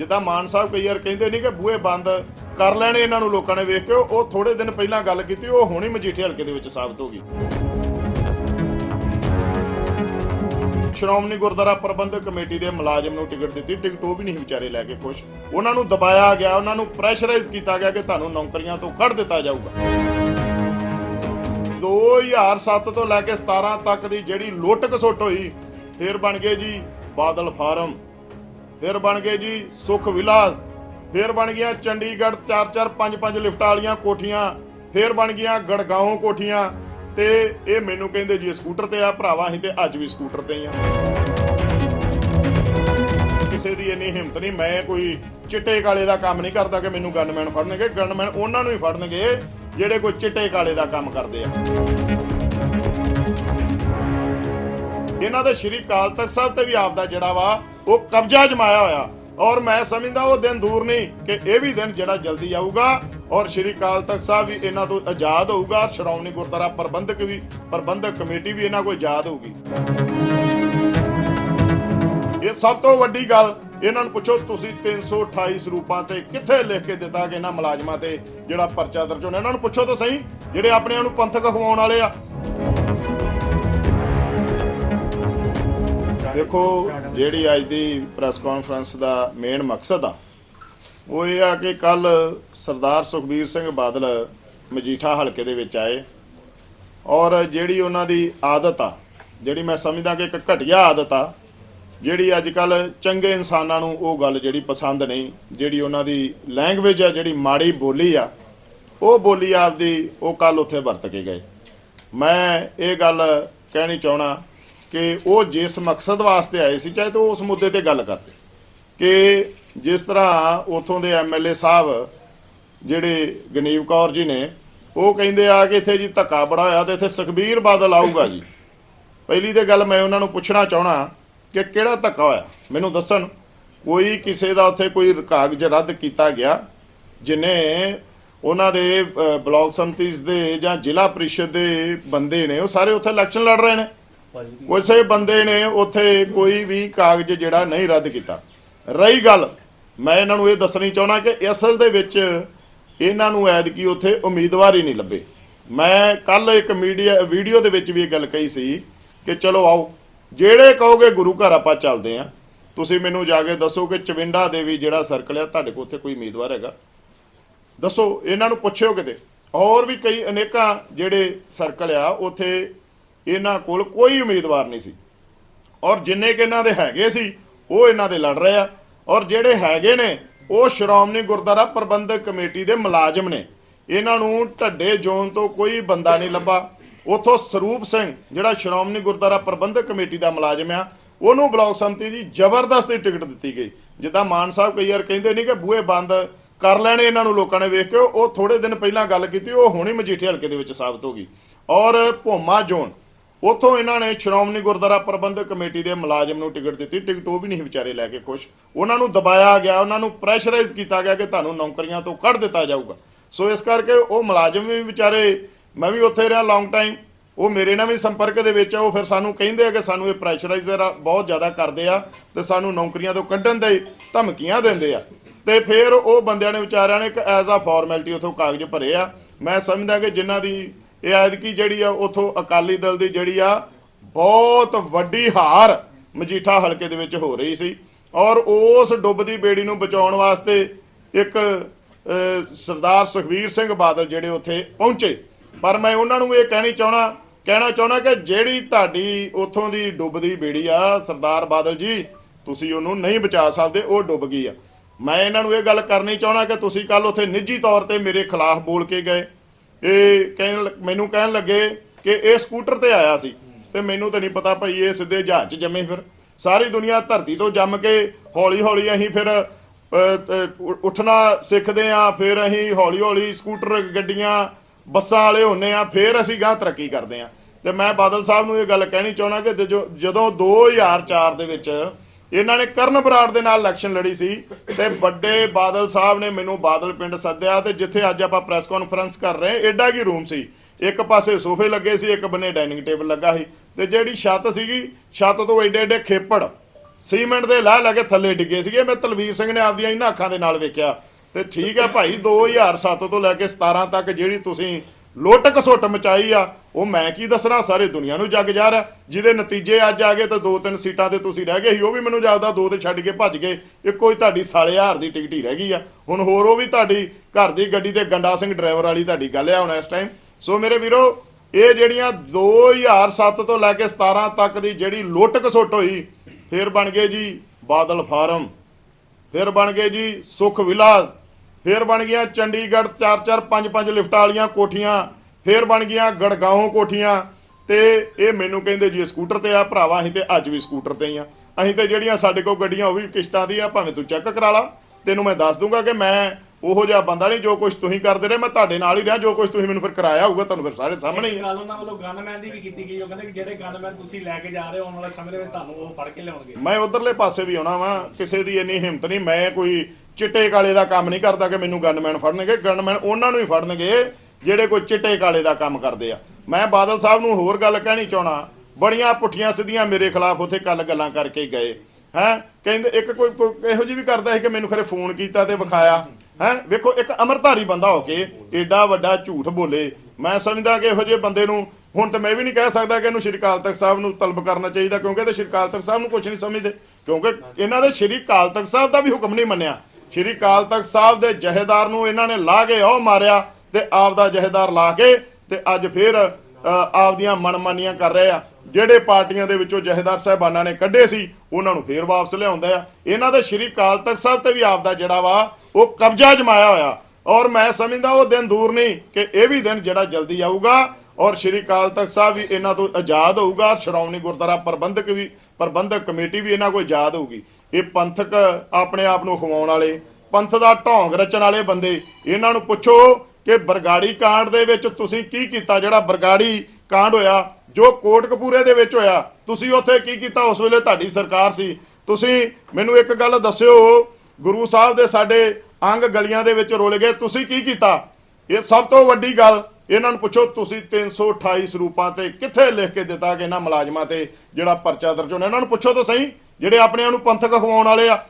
ਜਿੱਦਾਂ ਮਾਨ ਸਾਹਿਬ ਕਈ ਵਾਰ ਕਹਿੰਦੇ ਨਹੀਂ ਕਿ ਬੂਹੇ ਬੰਦ ਕਰ ਲੈਣੇ ਇਹਨਾਂ ਨੂੰ ਲੋਕਾਂ ਨੇ ਵੇਖ ਕੇ, ਉਹ ਥੋੜੇ ਦਿਨ ਪਹਿਲਾਂ ਗੱਲ ਕੀਤੀ, ਉਹ ਹੁਣੀ ਮਜੀਠੇ ਹਲਕੇ ਦੇ ਵਿੱਚ ਸਾਬਤ ਹੋ ਗਈ। ਸ਼੍ਰੋਮਣੀ ਗੁਰਦੁਆਰਾ ਪ੍ਰਬੰਧਕ ਕਮੇਟੀ ਦੇ ਮੁਲਾਜ਼ਮ ਨੂੰ ਟਿਕਟ ਦਿੱਤੀ, ਟਿਕਟ ਉਹ ਵੀ ਨਹੀਂ ਵਿਚਾਰੇ ਲੈ ਕੇ ਖੁਸ਼। ਉਹਨਾਂ ਨੂੰ ਦਬਾਇਆ ਗਿਆ, ਉਹਨਾਂ ਨੂੰ ਪ੍ਰੈਸ਼ਰਾਈਜ਼ ਕੀਤਾ ਗਿਆ ਕਿ ਤੁਹਾਨੂੰ ਨੌਕਰੀਆਂ ਤੋਂ ਕੱਢ ਦਿੱਤਾ ਜਾਊਗਾ। 2007 ਤੋਂ ਲੈ ਕੇ 17 ਤੱਕ ਦੀ ਜਿਹੜੀ ਲੁੱਟ ਖਸੁੱਟ ਹੋਈ, ਫਿਰ ਬਣ ਗਏ ਜੀ ਬਾਦਲ ਫਾਰਮ। ਫਿਰ ਬਣ ਗਏ ਜੀ ਸੁਖ ਵਿਲਾਸ। ਫਿਰ ਬਣ ਗਈਆਂ ਚੰਡੀਗੜ੍ਹ 4-4 5-5 ਲਿਫਟਾਂ ਵਾਲੀਆਂ ਕੋਠੀਆਂ। ਫਿਰ ਬਣ ਗਈਆਂ ਗੜਗਾਉਂ ਕੋਠੀਆਂ। ਤੇ ਇਹ ਮੈਨੂੰ ਕਹਿੰਦੇ ਜੀ ਸਕੂਟਰ ਤੇ ਆ, ਭਰਾਵਾ ਅਸੀਂ ਤੇ ਅੱਜ ਵੀ ਸਕੂਟਰ ਤੇ ਆ। ਕਿਸੇ ਦੀ ਇੰਨੀ ਹਿੰਮਤ ਨਹੀਂ, ਮੈਂ ਕੋਈ ਚਿੱਟੇ ਕਾਲੇ ਦਾ ਕੰਮ ਨਹੀਂ ਕਰਦਾ ਕਿ ਮੈਨੂੰ ਗਨਮੈਨ ਫੜਨਗੇ। ਗਨਮੈਨ ਉਹਨਾਂ ਨੂੰ ਹੀ ਫੜਨਗੇ ਜਿਹੜੇ ਕੋਈ ਚਿੱਟੇ ਕਾਲੇ ਦਾ ਕੰਮ ਕਰਦੇ ਆ। ਇਹਨਾਂ ਦੇ ਸ਼੍ਰੀ ਕਾਲ ਤਖਤ ਸਾਹਿਬ ਤੇ ਵੀ ਆਪਦਾ ਜਿਹੜਾ ਵਾ ਉਹ ਕਬਜ਼ਾ ਜਮਾਇਆ ਹੋਇਆ। ਔਰ ਮੈਂ ਸਮਝਦਾ ਉਹ ਦਿਨ ਦੂਰ ਨਹੀਂ ਕਿ ਇਹ ਵੀ ਦਿਨ ਜਿਹੜਾ ਜਲਦੀ ਆਊਗਾ। ਔਰ ਸ਼੍ਰੀ ਕਾਲ ਤਖਤ ਸਾਹਿਬ ਵੀ ਇਹਨਾਂ ਤੋਂ ਆਜ਼ਾਦ ਹੋਊਗਾ। ਸ਼੍ਰੋਮਣੀ ਗੁਰਦੁਆਰਾ ਪ੍ਰਬੰਧਕ ਵੀ, ਪ੍ਰਬੰਧਕ ਕਮੇਟੀ ਵੀ ਇਹਨਾਂ ਕੋਲ ਆਜ਼ਾਦ ਹੋਊਗੀ। ਇਹ ਸਭ ਤੋਂ ਵੱਡੀ ਗੱਲ, ਇਹਨਾਂ ਨੂੰ ਪੁੱਛੋ ਤੁਸੀਂ 328 ਸਰੂਪਾਂ ਤੇ ਕਿੱਥੇ ਲਿਖ ਕੇ ਦਿੱਤਾ ਕਿ ਇਹਨਾਂ ਮੁਲਾਜ਼ਮਾਂ ਤੇ ਜਿਹੜਾ ਪਰਚਾ ਦਰਜ ਹੋਣਾ। ਇਹਨਾਂ ਨੂੰ ਪੁੱਛੋ ਤਾਂ ਸਹੀ, ਜਿਹੜੇ ਆਪਣੇ ਆਪ ਨੂੰ ਪੰਥਕ ਖਵਾਉਣ ਵਾਲੇ ਆ। ਦੇਖੋ, ਜਿਹੜੀ ਅੱਜ ਦੀ ਪ੍ਰੈਸ ਕਾਨਫਰੰਸ ਦਾ ਮੇਨ ਮਕਸਦ ਆ, ਉਹ ਇਹ ਆ ਕਿ ਕੱਲ ਸਰਦਾਰ ਸੁਖਬੀਰ ਸਿੰਘ ਬਾਦਲ ਮਜੀਠਾ ਹਲਕੇ ਦੇ ਵਿੱਚ ਆਏ ਔਰ ਜਿਹੜੀ ਉਹਨਾਂ ਦੀ ਆਦਤ ਆ, ਜਿਹੜੀ ਮੈਂ ਸਮਝਦਾ ਕਿ ਇੱਕ ਘਟੀਆ ਆਦਤ ਆ, ਜਿਹੜੀ ਅੱਜ ਕੱਲ ਚੰਗੇ ਇਨਸਾਨਾਂ ਨੂੰ ਉਹ ਗੱਲ ਜਿਹੜੀ ਪਸੰਦ ਨਹੀਂ, ਜਿਹੜੀ ਉਹਨਾਂ ਦੀ ਲੈਂਗੁਏਜ ਆ, ਜਿਹੜੀ ਮਾੜੀ ਬੋਲੀ ਆ, ਉਹ ਬੋਲੀ ਆਪਦੀ ਉਹ ਕੱਲ ਉੱਥੇ ਵਰਤ ਕੇ ਗਏ। ਮੈਂ ਇਹ ਗੱਲ ਕਹਿਣੀ ਚਾਹਣਾ ਕਿ ਉਹ ਜਿਸ ਮਕਸਦ ਵਾਸਤੇ ਆਏ ਸੀ ਚਾਹੇ ਤਾਂ ਉਸ ਮੁੱਦੇ ਤੇ ਗੱਲ ਕਰਦੇ ਕਿ ਜਿਸ ਤਰ੍ਹਾਂ ਉਥੋਂ ਦੇ ਐਮਐਲਏ ਸਾਹਿਬ ਜਿਹੜੇ ਗਨੀਵ ਕੌਰ ਜੀ ਨੇ ਉਹ ਕਹਿੰਦੇ ਆ ਕਿ ਇੱਥੇ ਜੀ ਧੱਕਾ ਬੜਾ ਹੋਇਆ ਤੇ ਇੱਥੇ ਸੁਖਬੀਰ ਬਾਦਲ ਆਊਗਾ ਜੀ। ਪਹਿਲੀ ਤੇ ਗੱਲ ਮੈਂ ਉਹਨਾਂ ਨੂੰ ਪੁੱਛਣਾ ਚਾਹਣਾ ਕਿ ਕਿਹੜਾ ਧੱਕਾ ਹੋਇਆ? ਮੈਨੂੰ ਦੱਸਣ। ਕੋਈ ਕਿਸੇ ਦਾ ਉੱਥੇ ਕੋਈ ਕਾਗਜ਼ ਰੱਦ ਕੀਤਾ ਗਿਆ ਜਿਨੇ ਉਹਨਾਂ ਦੇ ਅਹ, ਬਲਾਕ ਸੰਮਤੀਜ਼ ਦੇ ਜਾਂ ਜ਼ਿਲ੍ਹਾ ਪ੍ਰੀਸ਼ਦ ਦੇ ਬੰਦੇ ਨੇ ਉਹ ਸਾਰੇ ਉੱਥੇ ਇਲੈਕਸ਼ਨ ਲੜ ਰਹੇ ਨੇ। ਉਸੇ ਬੰਦੇ ਨੇ ਉੱਥੇ ਕੋਈ ਵੀ ਕਾਗਜ਼ ਜਿਹੜਾ ਨਹੀਂ ਰੱਦ ਕੀਤਾ। ਰਹੀ ਗੱਲ, ਮੈਂ ਇਹਨਾਂ ਨੂੰ ਇਹ ਦੱਸਣੀ ਚਾਹਣਾ ਕਿ ਅਸਲ ਦੇ ਵਿੱਚ ਇਹਨਾਂ ਨੂੰ ਐਤਕੀ ਉੱਥੇ ਉਮੀਦਵਾਰ ਹੀ ਨਹੀਂ ਲੱਭੇ। ਮੈਂ ਕੱਲ ਇੱਕ ਮੀਡੀਆ, ਵੀਡੀਓ ਦੇ ਵਿੱਚ ਵੀ ਇਹ ਗੱਲ ਕਹੀ ਸੀ ਕਿ ਚਲੋ ਆਓ, ਜਿਹੜੇ ਕਹੋਗੇ ਗੁਰੂ ਘਰ ਆਪਾਂ ਚੱਲਦੇ ਆਂ। ਤੁਸੀਂ ਮੈਨੂੰ ਜਾ ਕੇ ਦੱਸੋ ਕਿ ਚਵਿੰਡਾ ਦੇਵੀ ਜਿਹੜਾ ਸਰਕਲ ਆ, ਤੁਹਾਡੇ ਕੋਲ ਉੱਥੇ ਕੋਈ ਉਮੀਦਵਾਰ ਹੈਗਾ? ਦੱਸੋ, ਇਹਨਾਂ ਨੂੰ ਪੁੱਛਿਓ ਕਿਤੇ। ਹੋਰ ਵੀ ਕਈ ਅਨੇਕਾਂ ਜਿਹੜੇ ਸਰਕਲ ਆ, ਉੱਥੇ ਇਹਨਾਂ ਕੋਲ ਕੋਈ ਉਮੀਦਵਾਰ ਨਹੀਂ ਸੀ। ਔਰ ਜਿੰਨੇ ਕਿ ਇਹਨਾਂ ਦੇ ਹੈਗੇ ਸੀ, ਉਹ ਇਹਨਾਂ ਦੇ ਲੜ ਰਹੇ ਆ। ਔਰ ਜਿਹੜੇ ਹੈਗੇ ਨੇ, ਉਹ ਸ਼੍ਰੋਮਣੀ ਗੁਰਦੁਆਰਾ ਪ੍ਰਬੰਧਕ ਕਮੇਟੀ ਦੇ ਮੁਲਾਜ਼ਮ ਨੇ। ਇਹਨਾਂ ਨੂੰ ਢੱਡੇ ਜ਼ੋਨ ਤੋਂ ਕੋਈ ਬੰਦਾ ਨਹੀਂ ਲੱਭਾ। ਉਥੋਂ ਸਰੂਪ ਸਿੰਘ, ਜਿਹੜਾ ਸ਼੍ਰੋਮਣੀ ਗੁਰਦੁਆਰਾ ਪ੍ਰਬੰਧਕ ਕਮੇਟੀ ਦਾ ਮੁਲਾਜ਼ਮ ਆ, ਉਹਨੂੰ ਬਲਾਕ ਸੰਮਤੀ ਦੀ ਜ਼ਬਰਦਸਤੀ ਟਿਕਟ ਦਿੱਤੀ ਗਈ। ਜਿੱਦਾਂ ਮਾਨ ਸਾਹਿਬ ਕਈ ਵਾਰ ਕਹਿੰਦੇ ਨਹੀਂ ਕਿ ਬੂਹੇ ਬੰਦ ਕਰ ਲੈਣੇ ਇਹਨਾਂ ਨੂੰ ਲੋਕਾਂ ਨੇ ਵੇਖ ਕੇ। ਉਹ ਥੋੜੇ ਦਿਨ ਪਹਿਲਾਂ ਗੱਲ ਕੀਤੀ, ਉਹ ਹੁਣੇ ਮਜੀਠੇ ਹਲਕੇ ਦੇ ਵਿੱਚ ਸਾਬਤ ਹੋ ਗਈ। ਔਰ ਭੋਮਾ ਜ਼ੋਨ ਉਥੋਂ ਇਹਨਾਂ ਨੇ ਸ਼੍ਰੋਮਣੀ ਗੁਰਦੁਆਰਾ ਪ੍ਰਬੰਧਕ ਕਮੇਟੀ ਦੇ ਮੁਲਾਜ਼ਮ ਨੂੰ ਟਿਕਟ ਦਿੱਤੀ। ਟਿਕਟ ਉਹ ਵੀ ਨਹੀਂ ਵਿਚਾਰੇ ਲੈ ਕੇ ਖੁਸ਼। ਉਹਨਾਂ ਨੂੰ ਦਬਾਇਆ ਗਿਆ, ਉਹਨਾਂ ਨੂੰ ਪ੍ਰੈਸ਼ਰਾਈਜ਼ ਕੀਤਾ ਗਿਆ ਕਿ ਤੁਹਾਨੂੰ ਨੌਕਰੀਆਂ ਤੋਂ ਕੱਢ ਦਿੱਤਾ ਜਾਊਗਾ। ਸੋ ਇਸ ਕਰਕੇ ਉਹ ਮੁਲਾਜ਼ਮ ਵੀ ਵਿਚਾਰੇ, ਮੈਂ ਵੀ ਉੱਥੇ ਰਿਹਾ ਲੌਂਗ ਟਾਈਮ ਉਹ ਮੇਰੇ ਨਾਲ ਵੀ ਸੰਪਰਕ ਦੇ ਵਿੱਚ ਆ, ਉਹ ਫਿਰ ਸਾਨੂੰ ਕਹਿੰਦੇ ਆ ਕਿ ਸਾਨੂੰ ਇਹ ਪ੍ਰੈਸ਼ਰਾਈਜ਼ਰ ਬਹੁਤ ਜ਼ਿਆਦਾ ਕਰਦੇ ਆ ਤੇ ਸਾਨੂੰ ਨੌਕਰੀਆਂ ਤੋਂ ਕੱਢਣ ਦੇ ਧਮਕੀਆਂ ਦਿੰਦੇ ਆ। ਤੇ ਫਿਰ ਉਹ ਬੰਦਿਆਂ ਨੇ ਵਿਚਾਰਿਆਂ ਨੇ ਇੱਕ ਐਜ਼ ਆ ਫਾਰਮੈਲਿਟੀ ਉਥੋਂ ਕਾਗਜ਼ ਭਰੇ ਆ। ਮੈਂ ਸਮਝਦਾ ਕਿ ਜਿਨ੍ਹਾਂ ਦੀ ਇਹ ਐਤਕੀ ਜਿਹੜੀ ਆ, ਉਥੋਂ ਅਕਾਲੀ ਦਲ ਦੀ ਜਿਹੜੀ ਆ, ਬਹੁਤ ਵੱਡੀ ਹਾਰ ਮਜੀਠਾ ਹਲਕੇ ਦੇ ਵਿੱਚ ਹੋ ਰਹੀ ਸੀ। ਔਰ ਉਸ ਡੁੱਬਦੀ ਬੇੜੀ ਨੂੰ ਬਚਾਉਣ ਵਾਸਤੇ ਇੱਕ ਸਰਦਾਰ ਸੁਖਵੀਰ ਸਿੰਘ ਬਾਦਲ ਜਿਹੜੇ ਉੱਥੇ ਪਹੁੰਚੇ। ਪਰ ਮੈਂ ਉਹਨਾਂ ਨੂੰ ਇਹ ਕਹਿਣੀ ਚਾਹਣਾ, ਕਹਿਣਾ ਚਾਹਣਾ ਕਿ ਜਿਹੜੀ ਤੁਹਾਡੀ ਉਥੋਂ ਦੀ ਡੁੱਬਦੀ ਬੇੜੀ ਆ, ਸਰਦਾਰ ਬਾਦਲ ਜੀ, ਤੁਸੀਂ ਉਹਨੂੰ ਨਹੀਂ ਬਚਾ ਸਕਦੇ, ਉਹ ਡੁੱਬ ਗਈ ਆ। ਮੈਂ ਇਹਨਾਂ ਨੂੰ ਇਹ ਗੱਲ ਕਰਨੀ ਚਾਹਣਾ ਕਿ ਤੁਸੀਂ ਕੱਲ ਉੱਥੇ ਨਿੱਜੀ ਤੌਰ ਤੇ ਮੇਰੇ ਖਿਲਾਫ ਬੋਲ ਕੇ ਗਏ। ਇਹ ਕਹਿਣ ਮੈਨੂੰ ਕਹਿਣ ਲੱਗੇ ਕਿ ਇਹ ਸਕੂਟਰ ਤੇ ਆਇਆ ਸੀ ਤੇ ਮੈਨੂੰ ਤਾਂ ਨਹੀਂ ਪਤਾ ਭਾਈ ਇਹ ਸਿੱਧੇ ਜਹਾਜ਼ 'ਚ ਜੰਮੇ ਫਿਰ। ਸਾਰੀ ਦੁਨੀਆ ਧਰਤੀ ਤੋਂ ਜੰਮ ਕੇ ਹੌਲੀ ਹੌਲੀ ਅਸੀਂ ਫਿਰ ਉੱਠਣਾ ਸਿੱਖਦੇ ਆ, ਫਿਰ ਅਸੀਂ ਹੌਲੀ ਹੌਲੀ ਸਕੂਟਰ, ਗੱਡੀਆਂ, ਬੱਸਾਂ ਵਾਲੇ ਹੁੰਨੇ ਆ, ਫਿਰ ਅਸੀਂ ਗਾਂ ਤਰੱਕੀ ਕਰਦੇ ਆ। ਤੇ ਮੈਂ ਬਾਦਲ ਸਾਹਿਬ ਨੂੰ ਇਹ ਗੱਲ ਕਹਿਣੀ ਚਾਹਣਾ ਕਿ ਜਦੋਂ- ਜਦੋਂ 2004 ਦੇ ਵਿੱਚ ਇਹਨਾਂ ਨੇ ਕਰਨ ਬਰਾੜ ਦੇ ਨਾਲ ਇਲੈਕਸ਼ਨ ਲੜੀ ਸੀ ਤੇ ਵੱਡੇ ਬਾਦਲ ਸਾਹਿਬ ਨੇ ਮੈਨੂੰ ਬਾਦਲ ਪਿੰਡ ਸੱਦਿਆ ਤੇ ਜਿੱਥੇ ਅੱਜ ਆਪਾਂ ਪ੍ਰੈਸ ਕਾਨਫਰੰਸ ਕਰ ਰਹੇ ਐਡਾ ਕੀ ਰੂਮ ਸੀ। ਇੱਕ ਪਾਸੇ ਸੋਫੇ ਲੱਗੇ ਸੀ, ਇੱਕ ਬੰਨੇ ਡਾਈਨਿੰਗ ਟੇਬਲ ਲੱਗਾ ਸੀ ਤੇ ਜਿਹੜੀ ਛੱਤ ਸੀਗੀ, ਛੱਤ ਤੋਂ ਐਡੇ ਐਡੇ ਖੇਪੜ ਸੀਮੈਂਟ ਦੇ ਲਾਹ ਲਾ ਕੇ ਥੱਲੇ ਡਿੱਗੇ ਸੀਗੇ। ਮੈਂ ਤਲਵੀਰ ਸਿੰਘ ਨੇ ਆਪਦੀਆਂ ਇਹਨਾਂ ਅੱਖਾਂ ਦੇ ਨਾਲ ਵੇਖਿਆ ਤੇ ਠੀਕ ਹੈ ਭਾਈ 2007 ਤੋਂ ਲੈ ਕੇ 17 ਤੱਕ ਜਿਹੜੀ ਤੁਸੀਂ ਲੁੱਟ ਘਸੁੱਟ ਮਚਾਈ ਆ ਉਹ ਮੈਂ ਕੀ ਦੱਸਣਾ, ਸਾਰੇ ਦੁਨੀਆ ਨੂੰ ਜੱਗ ਜਾ ਰਿਹਾ। ਜਿਹਦੇ ਨਤੀਜੇ ਅੱਜ ਆ ਗਏ ਤਾਂ ਦੋ ਤਿੰਨ ਸੀਟਾਂ ਤੇ ਤੁਸੀਂ ਰਹਿ ਗਏ ਸੀ, ਉਹ ਵੀ ਮੈਨੂੰ ਜਾਪਦਾ, ਦੋ ਤੇ ਛੱਡ ਕੇ ਭੱਜ ਗਏ। ਇੱਕੋ ਹੀ ਤੁਹਾਡੀ ਸਾਲੇ ਹਾਰ ਦੀ ਟਿਕਟ ਹੀ ਰਹਿ ਗਈ ਆ। ਹੁਣ ਹੋਰ ਉਹ ਵੀ ਤੁਹਾਡੀ ਘਰ ਦੀ ਗੱਡੀ ਤੇ ਗੰਡਾ ਸਿੰਘ ਡਰਾਈਵਰ ਵਾਲੀ ਤੁਹਾਡੀ ਗੱਲ ਆ ਹੁਣ ਇਸ ਟਾਈਮ ਸੋ ਮੇਰੇ ਵੀਰੋ, ਇਹ ਜਿਹੜੀਆਂ 2007 ਤੋਂ ਲੈ ਕੇ 17 ਤੱਕ ਦੀ ਜਿਹੜੀ ਲੁੱਟ ਕਸੁੱਟ ਹੋਈ, ਫਿਰ ਬਣ ਗਏ ਜੀ ਬਾਦਲ ਫਾਰਮ। ਫਿਰ ਬਣ ਗਏ ਜੀ ਸੁਖ ਵਿਲਾਸ। ਫਿਰ ਬਣ ਗਈਆਂ ਚੰਡੀਗੜ੍ਹ 4-4 5-5 ਲਿਫਟਾਂ ਵਾਲੀਆਂ ਕੋਠੀਆਂ। ਫਿਰ ਬਣ ਗਈਆਂ ਗੜਗਾਉਂ ਕੋਠੀਆਂ। ਤੇ ਇਹ ਮੈਨੂੰ ਕਹਿੰਦੇ ਜੀ ਸਕੂਟਰ ਤੇ ਆ ਭਰਾਵਾ ਅਸੀਂ ਤੇ ਅੱਜ ਵੀ ਸਕੂਟਰ ਤੇ ਹੀ ਆ। ਅਸੀਂ ਤੇ ਜਿਹੜੀਆਂ ਸਾਡੇ ਕੋਲ ਗੱਡੀਆਂ ਉਹ ਵੀ ਕਿਸ਼ਤਾਂ ਦੀ ਆ ਭਾਵੇਂ ਤੂੰ ਚੈੱਕ ਕਰਾ ਲਾ। ਤੈਨੂੰ ਮੈਂ ਦੱਸ ਦੂੰਗਾ ਕਿ ਮੈਂ ਉਹੋ ਜਿਹਾ ਬੰਦਾ ਨਹੀਂ ਜੋ ਕੁਝ ਤੁਸੀਂ ਕਰਦੇ ਰਹੇ ਮੈਂ ਤੁਹਾਡੇ ਨਾਲ ਹੀ ਰਿਹਾ ਜੋ ਕੁਝ ਤੁਸੀਂ ਮੈਨੂੰ ਫਿਰ ਕਰਾਇਆ ਹੋਊਗਾ ਤੁਹਾਨੂੰ ਫਿਰ ਸਾਰੇ ਸਾਹਮਣੇ ਹੀ ਗੱਲ ਉਹਨਾਂ ਵੱਲੋਂ ਗਨਮੈਨ ਦੀ ਵੀ ਕੀਤੀ ਗਈ ਉਹ ਕਹਿੰਦੇ ਕਿ ਜਿਹੜੇ ਗਨਮੈਨ ਤੁਸੀਂ ਲੈ ਕੇ ਜਾ ਰਹੇ ਹੋ ਆਉਣ ਵਾਲੇ ਸਮੇਂ ਦੇ ਵਿੱਚ ਤੁਹਾਨੂੰ ਉਹ ਫੜ ਕੇ ਲਿਆਉਣਗੇ। ਮੈਂ ਉਧਰਲੇ ਪਾਸੇ ਵੀ ਆਉਣਾ ਵਾਂ ਕਿਸੇ ਦੀ ਇੰਨੀ ਹਿੰਮਤ ਨਹੀਂ ਮੈਂ ਕੋਈ ਚਿੱਟੇ ਕਾਲੇ ਦਾ ਕੰਮ ਨਹੀਂ ਕਰਦਾ ਕਿ ਮੈਨੂੰ ਗਨਮੈਨ ਫੜਨਗੇ। ਗਨਮੈਨ ਉਹਨਾਂ ਨੂੰ ਹੀ ਫੜਨਗੇ ਜਿਹੜੇ ਕੋਈ ਚਿੱਟੇ ਕਾਲੇ ਦਾ ਕੰਮ ਕਰਦੇ ਆ। ਮੈਂ ਬਾਦਲ ਸਾਹਿਬ ਨੂੰ ਹੋਰ ਗੱਲ ਕਹਿਣੀ ਚਾਹਣਾ ਬੜੀਆਂ ਪੁੱਠੀਆਂ ਸਿੱਧੀਆਂ ਮੇਰੇ ਖਿਲਾਫ ਉੱਥੇ ਕੱਲ ਗੱਲਾਂ ਕਰਕੇ ਗਏ। ਹੈ? ਕਹਿੰਦੇ ਇੱਕ ਕੋਈ ਇਹੋ ਜਿਹੀ ਵੀ ਕਰਦਾ ਸੀ ਕਿ ਮੈਨੂੰ ਖਰੇ ਫੋਨ ਕੀਤਾ ਤੇ ਵਿਖਾਇਆ। ਹੈ? ਵੇਖੋ, ਇੱਕ ਅਮਰਧਾਰੀ ਬੰਦਾ ਹੋ ਕੇ ਏਡਾ ਵੱਡਾ ਝੂਠ ਬੋਲੇ। ਮੈਂ ਸਮਝਦਾ ਕਿ ਇਹੋ ਜਿਹੇ ਬੰਦੇ ਨੂੰ ਹੁਣ ਤਾਂ ਮੈਂ ਵੀ ਨਹੀਂ ਕਹਿ ਸਕਦਾ ਕਿ ਇਹਨੂੰ ਸ਼੍ਰੀ ਅਕਾਲ ਤਖਤ ਸਾਹਿਬ ਨੂੰ ਤਲਬ ਕਰਨਾ ਚਾਹੀਦਾ, ਕਿਉਂਕਿ ਇਹ ਤਾਂ ਸ਼੍ਰੀ ਅਕਾਲ ਤਖਤ ਸਾਹਿਬ ਨੂੰ ਕੁਝ ਨਹੀਂ ਸਮਝਦੇ। ਕਿਉਂਕਿ ਇਹਨਾਂ ਦੇ ਸ਼੍ਰੀ ਅਕਾਲ ਤਖਤ ਸਾਹਿਬ ਦਾ ਵੀ ਹੁਕਮ ਨਹੀਂ ਮੰਨਿਆ। ਸ਼੍ਰੀ ਅਕਾਲ ਤਖਤ ਸਾਹਿਬ ਦੇ ਜਹੇਦਾਰ ਨੂੰ ਇਹਨਾਂ ਨੇ ਲਾ ਕੇ ਉਹ ਮਾਰਿਆ। ਤੇ ਆਪ ਦਾ ਜਹੇਦਾਰ ਲਾ ਕੇ ਤੇ ਅੱਜ ਫਿਰ ਆਪਦੀਆਂ ਮਨਮਾਨੀਆਂ ਕਰ ਰਹੇ ਆ। ਜਿਹੜੇ ਪਾਰਟੀਆਂ ਦੇ ਵਿੱਚੋਂ ਜਹੇਦਾਰ ਸਾਹਿਬਾਨਾਂ ਨੇ ਕੱਢੇ ਸੀ, ਉਹਨਾਂ ਨੂੰ ਫੇਰ ਵਾਪਸ ਲਿਆਉਂਦਾ ਆ। ਇਹਨਾਂ ਦੇ ਸ਼੍ਰੀ ਅਕਾਲ ਤਖਤ ਸਾਹਿਬ ਤੇ ਵੀ ਆਪਦਾ ਜਿਹੜਾ ਵਾ, ਉਹ ਕਬਜ਼ਾ ਜਮਾਇਆ ਹੋਇਆ। ਔਰ ਮੈਂ ਸਮਝਦਾ ਉਹ ਦਿਨ ਦੂਰ ਨਹੀਂ ਕਿ ਇਹ ਵੀ ਦਿਨ ਜਿਹੜਾ ਜਲਦੀ ਆਊਗਾ, ਔਰ ਸ਼੍ਰੀ ਅਕਾਲ ਤਖਤ ਸਾਹਿਬ ਵੀ ਇਹਨਾਂ ਤੋਂ ਆਜ਼ਾਦ ਹੋਊਗਾ ਸ਼੍ਰੋਮਣੀ ਗੁਰਦੁਆਰਾ ਪ੍ਰਬੰਧਕ ਵੀ, ਪ੍ਰਬੰਧਕ ਕਮੇਟੀ ਵੀ ਇਹਨਾਂ ਕੋਲ ਆਜ਼ਾਦ ਹੋਊਗੀ। ਇਹ ਪੰਥਕ ਆਪਣੇ ਆਪ ਨੂੰ ਖਵਾਉਣ ਵਾਲੇ, ਪੰਥ ਦਾ ਢੋਂਗ ਰਚਣ ਵਾਲੇ ਬੰਦੇ, ਇਹਨਾਂ ਨੂੰ ਪੁੱਛੋ ਕਿ ਬਰਗਾੜੀ ਕਾਂਡ ਦੇ ਵਿੱਚ ਤੁਸੀਂ ਕੀ ਕੀਤਾ? ਜਿਹੜਾ ਬਰਗਾੜੀ ਕਾਂਡ ਹੋਇਆ, ਜੋ ਕੋਟਕਪੂਰੇ ਦੇ ਵਿੱਚ ਹੋਇਆ, ਤੁਸੀਂ ਉੱਥੇ ਕੀ ਕੀਤਾ? ਉਸ ਵੇਲੇ ਤੁਹਾਡੀ ਸਰਕਾਰ ਸੀ। ਤੁਸੀਂ ਮੈਨੂੰ ਇੱਕ ਗੱਲ ਦੱਸਿਓ, ਗੁਰੂ ਸਾਹਿਬ ਦੇ ਸਾਡੇ ਅੰਗ ਗਲੀਆਂ ਦੇ ਵਿੱਚ ਰੁਲ ਗਏ। ਤੁਸੀਂ ਕੀ ਕੀਤਾ? ਇਹ ਸਭ ਤੋਂ ਵੱਡੀ ਗੱਲ, ਇਹਨਾਂ ਨੂੰ ਪੁੱਛੋ, ਤੁਸੀਂ 328 ਸਰੂਪਾਂ ਤੇ ਕਿੱਥੇ ਲਿਖ ਕੇ ਦਿੱਤਾ ਕਿ ਇਹਨਾਂ ਮੁਲਾਜ਼ਮਾਂ ਤੇ ਜਿਹੜਾ ਪਰਚਾ ਦਰਜ ਹੋਣਾ? ਇਹਨਾਂ ਨੂੰ ਪੁੱਛੋ ਤਾਂ ਸਹੀ, ਜਿਹੜੇ ਆਪਣੇ ਆਪ ਨੂੰ ਪੰਥਕ ਖਵਾਉਣ ਵਾਲੇ ਆ